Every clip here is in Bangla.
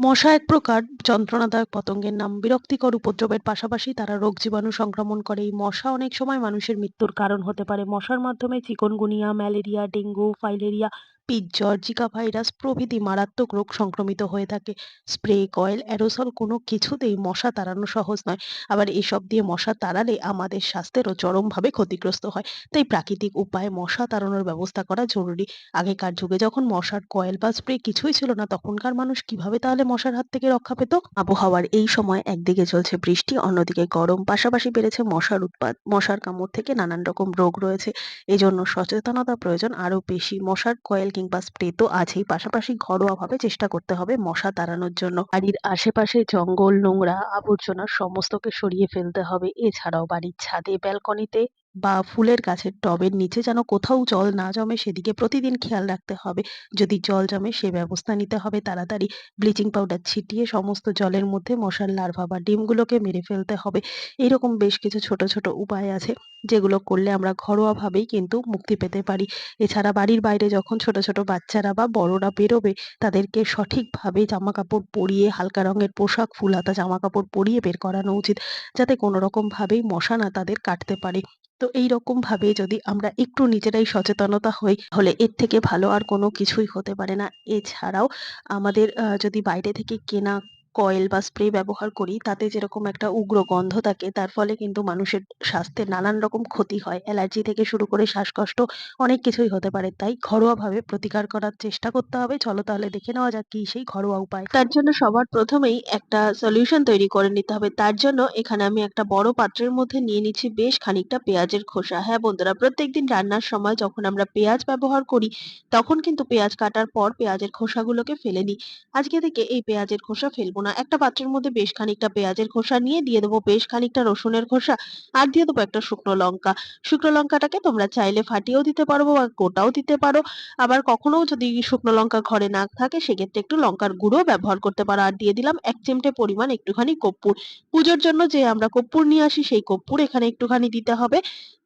মশা এক প্রকার, যন্ত্রণাদায়ক পতঙ্গের নাম। বিরক্তিকর উপদ্রবের পাশাপাশি তারা রোগ জীবাণু সংক্রমণ করে। এই মশা অনেক সময় মানুষের মৃত্যুর কারণ হতে পারে। মশার মাধ্যমে চিকনগুনিয়া, ম্যালেরিয়া, ডেঙ্গু, ফাইলেরিয়া পিৎজর জিকা ভাইরাস প্রভৃতি মারাত্মক রোগ সংক্রমিত হয়ে থাকে। স্প্রে, কয়েল, অ্যারোসল কোনো কিছুতেই মশা তাড়ানো সহজ নয়। আবার এসব দিয়ে মশা তাড়ালে আমাদের স্বাস্থ্যেরও চরমভাবে ক্ষতিগ্রস্ত হয়। তাই প্রাকৃতিক উপায়ে মশা তাড়ানোর ব্যবস্থা করা জরুরি। আগেকার যুগে যখন মশার কয়েল বা স্প্রে কিছুই ছিল না, তখনকার মানুষ কীভাবে তাহলে মশার হাত থেকে রক্ষা পেত? আবহাওয়ার এই সময় একদিকে চলছে বৃষ্টি, অন্যদিকে গরম, পাশাপাশি বেড়েছে মশার উৎপাদ মশার কামড় থেকে নানান রকম রোগ রয়েছে। এজন্য সচেতনতা প্রয়োজন। আরও বেশি মশার কয়েল কিংবা স্প্রে তো আছেই। পাশাপাশি ঘরোয়াভাবে চেষ্টা করতে হবে মশা তাড়ানোর জন্য। বাড়ির আশেপাশে জঙ্গল, নোংরা আবর্জনা সমস্তকে সরিয়ে ফেলতে হবে। এছাড়াও বাড়ির ছাদে, ব্যালকনিতে বা ফুলের গাছের টবের নিচে যেন কোথাও জল না জমে সেদিকে প্রতিদিন খেয়াল রাখতে হবে। যদি জল জমে সে ব্যবস্থা নিতে হবে। তাড়াতাড়ি ব্লিচিং পাউডার ছিটিয়ে সমস্ত জলের মধ্যে মশার লার্ভা বা ডিমগুলোকে মেরে ফেলতে হবে। এরকম বেশ কিছু ছোট ছোট উপায় আছে যেগুলো করলে আমরা ঘরোয়াভাবেই কিন্তু মুক্তি পেতে পারি। এছাড়া বাড়ির বাইরে যখন ছোট ছোট বাচ্চারা বা বড়রা বেরোবে, তাদেরকে সঠিকভাবে জামা কাপড় পরিয়ে হালকা রঙের পোশাক ফুল হাতা জামা কাপড় পরিয়ে বের করানো উচিত। যাতে কোনো রকম ভাবেই মশা না তাদের কাটতে পারে। তো এইরকম ভাবে যদি আমরা একটু নিজেরাই সচেতনতা হই, হলে এর থেকে ভালো আর কোনো কিছুই হতে পারে না। এছাড়াও আমাদের যদি বাইরে থেকে কেনা কয়েল বা স্প্রে ব্যবহার করি, তাতে যেরকম একটা উগ্র গন্ধ থাকে, তার ফলে কিন্তু মানুষের স্বাস্থ্যের নানান রকম ক্ষতি হয়। অ্যালার্জি থেকে শুরু করে শ্বাসকষ্ট অনেক কিছুই হতে পারে, তাই ঘরোয়াভাবে প্রতিকার করার চেষ্টা করতে হবে। চলো তাহলে দেখে নেওয়া যাক কি সেই ঘরোয়া উপায়। তার জন্য সবার প্রথমেই একটা সলিউশন তৈরি করে নিতে হবে। তার জন্য এখানে আমি একটা বড় পাত্রের মধ্যে নিয়ে নিচ্ছি বেশ খানিকটা পেঁয়াজের খোসা। হ্যাঁ বন্ধুরা, প্রত্যেকদিন রান্নার সময় যখন আমরা পেঁয়াজ ব্যবহার করি, তখন কিন্তু পেঁয়াজ কাটার পর পেঁয়াজের খোসাগুলোকে ফেলে নিই আজকে থেকে এই পেঁয়াজের খোসা ফেলব না। একটা পাত্রের মধ্যে বেশ খানিকটা পেঁয়াজের খোসা নিয়ে দিয়ে দেবো, বেশ খানিকটা রসুনের খোসা আর দিয়ে দেবো একটা শুকনো লঙ্কা। শুকনো লঙ্কাটাকে তোমরা চাইলে ফাটিয়েও দিতে পারো বা গোটাও দিতে পারো। আবার কখনো যদি শুকনো লঙ্কা ঘরে না থাকে, সেক্ষেত্রে একটু লঙ্কার গুঁড়ো ব্যবহার করতে পারো। আর দিয়ে দিলাম এক চিমটে পরিমাণ একটুখানি কর্পূর। পুজোর জন্য যে আমরা কর্পূর নিয়ে আসি, সেই কর্পূর এখানে একটুখানি দিতে হবে।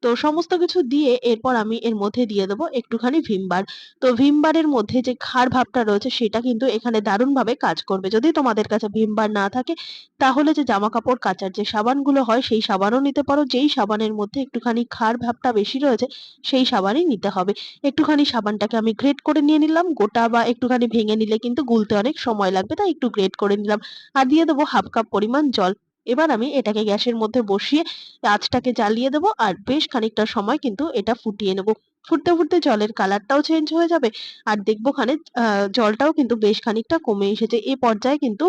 তো সমস্ত কিছু দিয়ে এরপর আমি এর মধ্যে দিয়ে দেবো একটুখানি ভিমবার। তো ভিমবারের মধ্যে যে ক্ষার ভাবটা রয়েছে, সেটা কিন্তু এখানে দারুণভাবে কাজ করবে। যদি তোমাদের কাছে ভিমবার না থাকে, তাহলে যে জামা কাপড় কাচার যে সাবানগুলো হয়, সেই সাবানও নিতে পারো। যেই সাবানের মধ্যে একটুখানি ক্ষার ভাবটা বেশি রয়েছে, সেই সাবানই নিতে হবে। একটুখানি সাবানটাকে আমি গ্রেট করে নিয়ে নিলাম, গোটা বা একটুখানি ভেঙে নিলে কিন্তু গুলতে অনেক সময় লাগবে, তাই একটু গ্রেট করে নিলাম। আর দিয়ে দেবো হাফ কাপ পরিমাণ জল। এবার আমি এটাকে গ্যাসের মধ্যে বসিয়ে আঁচটাকে জ্বালিয়ে দেবো, আর বেশ খানিকটা সময় কিন্তু এটা ফুটিয়ে নেব। ফুটতে ফুটতে জলের কালারটাও চেঞ্জ হয়ে যাবে। আর দেখব খানে জলটাও কিন্তু বেশ খানিকটা কমে এসেছে। এ পর্যায়ে কিন্তু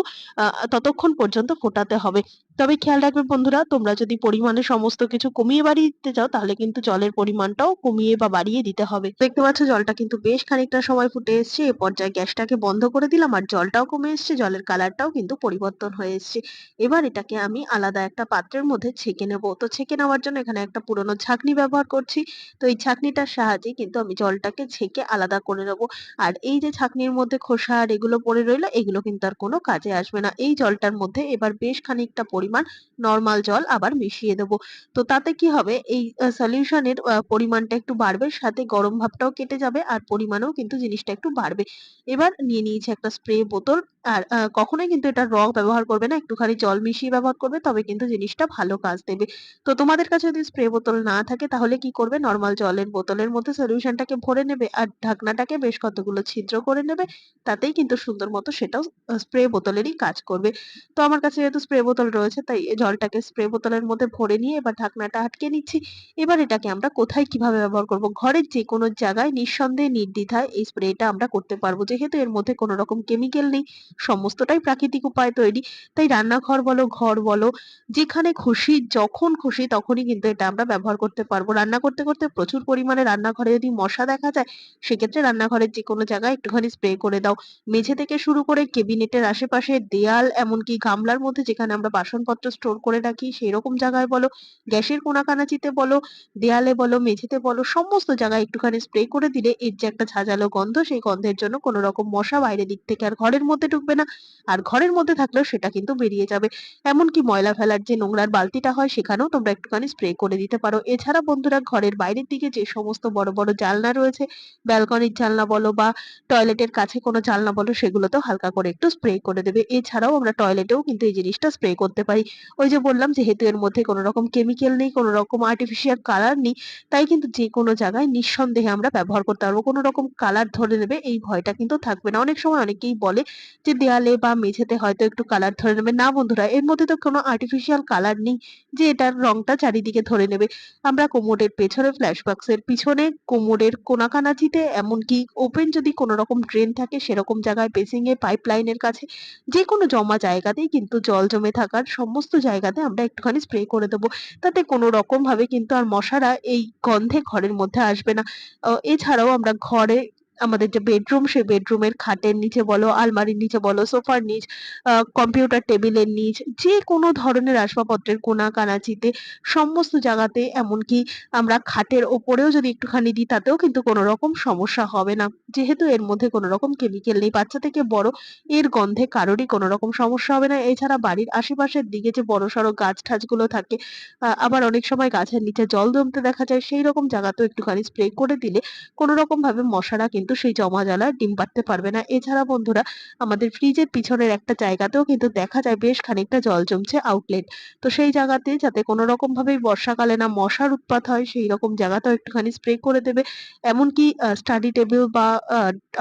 ততক্ষণ পর্যন্ত ফোটাতে হবে। তবে খেয়াল রাখবে বন্ধুরা, তোমরা যদি পরিমাণে সমস্ত কিছু কমিয়ে বাড়িয়ে দিতে চাও তাহলে কিন্তু জলের পরিমাণটাও কমিয়ে বা বাড়িয়ে দিতে হবে। দেখতে পাচ্ছ, জলটা কিন্তু বেশ খানিকটা সময় ফুটে এসেছে। এ পর্যায়ে গ্যাসটাকে বন্ধ করে দিলাম আর জলটাও কমে এসেছে, জলের কালারটাও কিন্তু পরিবর্তন হয়ে এসেছে। এবার এটাকে আমি আলাদা একটা পাত্রের মধ্যে ছেঁকে নেব। তো ছেঁকে নেওয়ার জন্য এখানে একটা পুরোনো ছাঁকনি ব্যবহার করছি। তো এই ছাঁকনিটার সাহায্যে কিন্তু আমি জলটাকে ছেঁকে আলাদা করে নেব। আর এই যে ছাঁকনির মধ্যে খোসা আর এগুলো পড়ে রইল, এগুলো কিন্তু আর কোনো কাজে আসবে না। এই জলটার মধ্যে এবার বেশ খানিকটা পরিমাণ নর্মাল জল আবার মিশিয়ে দেব। তো তাতে কি হবে? এই সলিউশনের পরিমাণটা একটু বাড়বে, সাথে গরম ভাবটাও কেটে যাবে আর পরিমাণেও কিন্তু জিনিসটা একটু বাড়বে। এবার নিয়ে নিয়েছি একটা স্প্রে বোতল। আর কখনোই কিন্তু এটা র ব্যবহার করবে না, একটুখানি জল মিশিয়ে ব্যবহার করবে, তবে কিন্তু জিনিসটা ভালো কাজ দেবে। তো তোমাদের কাছে যদি স্প্রে বোতল না থাকে, তাহলে কি করবে? নর্মাল জলের বোতলের মধ্যে সলিউশনটাকে ভরে নেবে আর ঢাকনাটাকে বেশ কতগুলো ছিদ্র করে নেবে, তাতেই কিন্তু সুন্দর মতো সেটাও স্প্রে বোতলেরই কাজ করবে। তো আমার কাছে যেহেতু স্প্রে বোতল রয়েছে, তাই জলটাকে স্প্রে বোতলের মধ্যে ভরে নিয়ে এবার ঢাকনাটা আটকে নিচ্ছি। এবার এটাকে আমরা কোথায় কীভাবে ব্যবহার করব? ঘরের যে কোনো জায়গায় নিঃসন্দেহে নির্দ্বিধায় এই স্প্রেটা আমরা করতে পারব, যেহেতু এর মধ্যে কোনো রকম কেমিক্যাল নেই। সমস্তটাই প্রাকৃতিক উপায়ে তৈরি। তাই রান্নাঘর বলো, ঘর বলো, যেখানে খুশি, যখন খুশি তখনই কিন্তু এটা আমরা ব্যবহার করতে পারব। রান্না করতে করতে প্রচুর পরিমাণে রান্নাঘরে যদি মশা দেখা যায়, সেক্ষেত্রে রান্নাঘরের যে কোনো জায়গায় একটুখানি স্প্রে করে দাও। মেঝে থেকে শুরু করে কেবিনেটের আশেপাশে দেয়াল, এমনকি গামলার মধ্যে যেখানে আমরা বাসনপত্র স্টোর করে রাখি সেই রকম জায়গায় বলো, গ্যাসের কোনাকানাচিতে বলো, দেয়ালে বলো, মেঝেতে বলো, সমস্ত জায়গায় একটুখানি স্প্রে করে দিলে এর যে একটা ঝাঁঝালো গন্ধ, সেই গন্ধের জন্য কোনো রকম মশা বাইরের দিক থেকে আর ঘরের মধ্যে থাকবে না। আর ঘরের মধ্যে থাকলেও সেটা কিন্তু বেরিয়ে যাবে। এমনকি ময়লা ফেলার যে নোংরার বালতিটা হয়, সেখানেও তোমরা একটুখানি স্প্রে করে দিতে পারো। এছাড়া বন্ধুরা, ঘরের বাইরের দিকে যে সমস্ত বড় বড় জানলা রয়েছে, ব্যালকনির জানলা বলো বা টয়লেটের কাছে কোনো জানলা বলো, সেগুলোতেও হালকা করে একটু স্প্রে করে দেবে। এছাড়াও আমরা টয়লেটেও কিন্তু এই জিনিসটা স্প্রে করতে পারি। ওই যে বললাম, যেহেতু এর মধ্যে কোনো রকম কেমিক্যাল নেই, কোনো রকম আর্টিফিশিয়াল কালার নেই, তাই কিন্তু যে কোনো জায়গায় নিঃসন্দেহে আমরা ব্যবহার করতে পারব। কোনো রকম কালার ধরে নেবে, এই ভয়টা কিন্তু থাকবে না। অনেক সময় অনেকেই বলে যে দেয়ালে বা মেঝেতে হয়তো একটু কালার ধরে নেবে। না বন্ধুরা, এর মধ্যে তো কোনো আর্টিফিশিয়াল কালার নেই যে এটার রংটা চারিদিকে ধরে নেবে। আমরা কোমোডের পেছনে ফ্ল্যাশ বক্সের পিছনে কোমোডের কোনাকানাচিতে, এমনকি ওপেন যদি কোনো রকম ড্রেন থাকে সেরকম জায়গায় বেসিং এ পাইপ লাইনের কাছে যে কোনো জমা জায়গাতেই কিন্তু জল জমে থাকার সমস্ত জায়গাতে আমরা একটুখানি স্প্রে করে দেবো। তাতে কোনো রকম ভাবে কিন্তু আর মশারা এই গন্ধে ঘরের মধ্যে আসবে না। এছাড়াও আমরা ঘরে আমাদের যে বেডরুম সেই বেডরুমের খাটের নিচে বলো, আলমারির নিচে বলো, সোফার নিচ কম্পিউটার টেবিলের নিচ, যে কোনো ধরনের আসবাবপত্রের কোনা কানাচিতে, সমস্ত জায়গাতে, এমনকি আমরা খাটের ওপরেও যদি একটুখানি দিই, তাতেও কিন্তু কোনো রকম সমস্যা হবে না। যেহেতু এর মধ্যে কোনো রকম কেমিক্যাল নেই, বাচ্চা থেকে বড়, এর গন্ধে কারোরই কোনো রকম সমস্যা হবে না। এছাড়া বাড়ির আশেপাশের দিকে যে বড় সড়ো গাছ ঠাছগুলো থাকে আবার অনেক সময় গাছের নিচে জল জমতে দেখা যায়, সেই রকম জায়গাতেও একটুখানি স্প্রে করে দিলে কোনো রকম ভাবে মশারা কিন্তু সেই জমা জ্বালা ডিম পাড়তে পারবে না। এছাড়া বন্ধুরা, আমাদের ফ্রিজের পিছনের একটা জায়গাতেও কিন্তু দেখা যায় বেশ খানিকটা জল জমছে আউটলেট তো সেই জায়গাতে যাতে কোনো রকম ভাবেই বর্ষাকালে না মশার উৎপাত হয়, সেই রকম জায়গাতেও একটুখানি স্প্রে করে দেবে। এমনকি স্টাডি টেবিল বা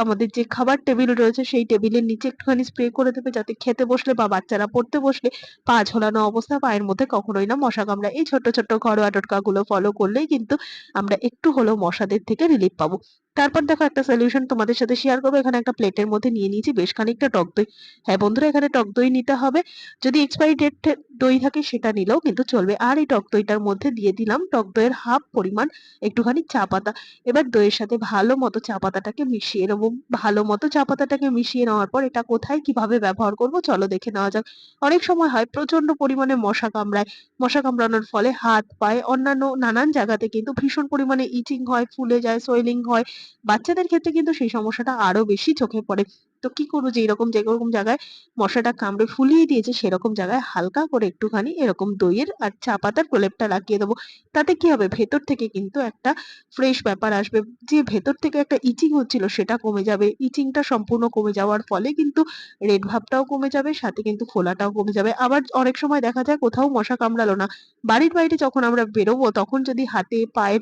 আমাদের যে খাবার টেবিল রয়েছে, সেই টেবিলের নিচে একটুখানি স্প্রে করে দেবে যাতে খেতে বসলে বা বাচ্চারা পড়তে বসলে পা ঝোলানো অবস্থা পায়ের মধ্যে কখনোই না মশা কামড়া এই ছোট্ট ছোট্ট ঘরোয়া টোটকাগুলো ফলো করলেই কিন্তু আমরা একটু হলেও মশাদের থেকে রিলিফ পাবো। তারপর দেখো একটা সলিউশন তোমাদের সাথে শেয়ার করব। এখানে একটা প্লেটের মধ্যে নিয়ে নিয়েছি, বেশ খানিকটা টক দই। হ্যাঁ বন্ধুরা, এখানে টক দই নিতে হবে। যদি এক্সপায়ারি ডেট দই থাকে সেটা নিলেও কিন্তু চলবে। আর এই টক দইটার মধ্যে দিয়ে দিলাম টক দইয়ের হাফ পরিমাণ একটুখানি চা পাতা। এবার দইয়ের সাথে ভালো মতো চা পাতাটাকে মিশিয়ে নেব। ভালো মতো চা পাতাটাকে মিশিয়ে নেওয়ার পর এটা কোথায় কীভাবে ব্যবহার করব চলো দেখে নেওয়া যাক। অনেক সময় হয় প্রচণ্ড পরিমাণে মশা কামড়ায়। মশা কামড়ানোর ফলে হাত, পায়ে, অন্যান্য নানান জায়গাতে কিন্তু ভীষণ পরিমাণে ইচিং হয়, ফুলে যায়, সোয়েলিং হয়। বাচ্চাদের ক্ষেত্রে কিন্তু সেই সমস্যাটা আরও বেশি চোখে পড়ে। তো কি করব যে এরকম যেরকম জায়গায় মশাটা কামড়ে ফুলিয়ে দিয়েছে, সেরকম জায়গায় হালকা করে একটুখানি এরকম দইয়ের আর চা পাতার প্রলেপটা লাগিয়ে দেবো। তাতে কি হবে? ভেতর থেকে কিন্তু একটা ফ্রেশ ব্যাপার আসবে। যে ভেতর থেকে একটা ইচিং হচ্ছিল সেটা কমে যাবে। ইচিংটা সম্পূর্ণ কমে যাওয়ার ফলে কিন্তু রেড ভাবটাও কমে যাবে, সাথে কিন্তু ফোলাটাও কমে যাবে। আবার অনেক সময় দেখা যায় কোথাও মশা কামড়ালো না। বাড়ির বাইরে যখন আমরা বেরোবো, তখন যদি হাতে, পায়ের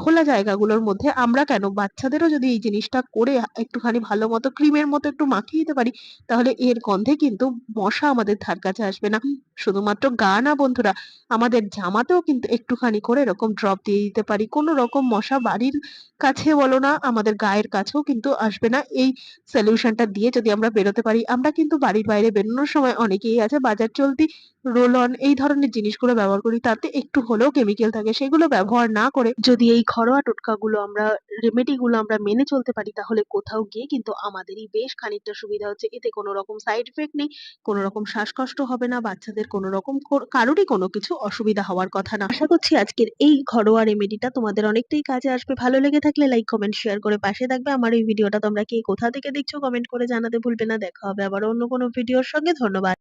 খোলা জায়গাগুলোর মধ্যে আমরা কেন বাচ্চাদেরও যদি এই জিনিসটা করে একটুখানি ভালো মতো ক্রিমের মতো একটু মাখিয়ে দিতে পারি, তাহলে এর গন্ধে কিন্তু মশা আমাদের ধার কাছে আসবে না। শুধুমাত্র গা না বন্ধুরা, আমাদের জামাতেও কিন্তু একটুখানি করে এরকম ড্রপ দিয়ে দিতে পারি। কোনো রকম মশা বাড়ির কাছে বলো না, আমাদের গায়ের কাছেও কিন্তু আসবে না। এই সলিউশনটা দিয়ে যদি আমরা বেরোতে পারি, আমরা কিন্তু বাড়ির বাইরে বেরোনোর সময় অনেকেই আছে বাজার চলতি রোল অন এই ধরনের জিনিসগুলো ব্যবহার করি, তাতে একটু হলেও কেমিক্যাল থাকে। সেগুলো ব্যবহার না করে যদি এই ঘরোয়া টোটকাগুলো আমরা রেমেডি গুলো আমরা মেনে চলতে পারি, তাহলে কোথাও গিয়ে কিন্তু আমাদেরই বেশ খানিকটা সুবিধা হচ্ছে। এতে কোনো রকম সাইড এফেক্ট নেই, কোনো রকম শ্বাসকষ্ট হবে না, বাচ্চাদের কোনো রকম কারোরই কোনো কিছু অসুবিধা হওয়ার কথা না। আশা করছি আজকের এই ঘরোয়া রেমেডিটা তোমাদের অনেকটাই কাজে আসবে। ভালো লেগে থাকলে লাইক কমেন্ট শেয়ার করে পাশে থাকবে। আমার এই ভিডিওটা তোমরা কে কোথা থেকে দেখছ কমেন্ট করে জানাতে ভুলবে না। দেখা হবে আবার অন্য কোনো ভিডিওর সঙ্গে। ধন্যবাদ।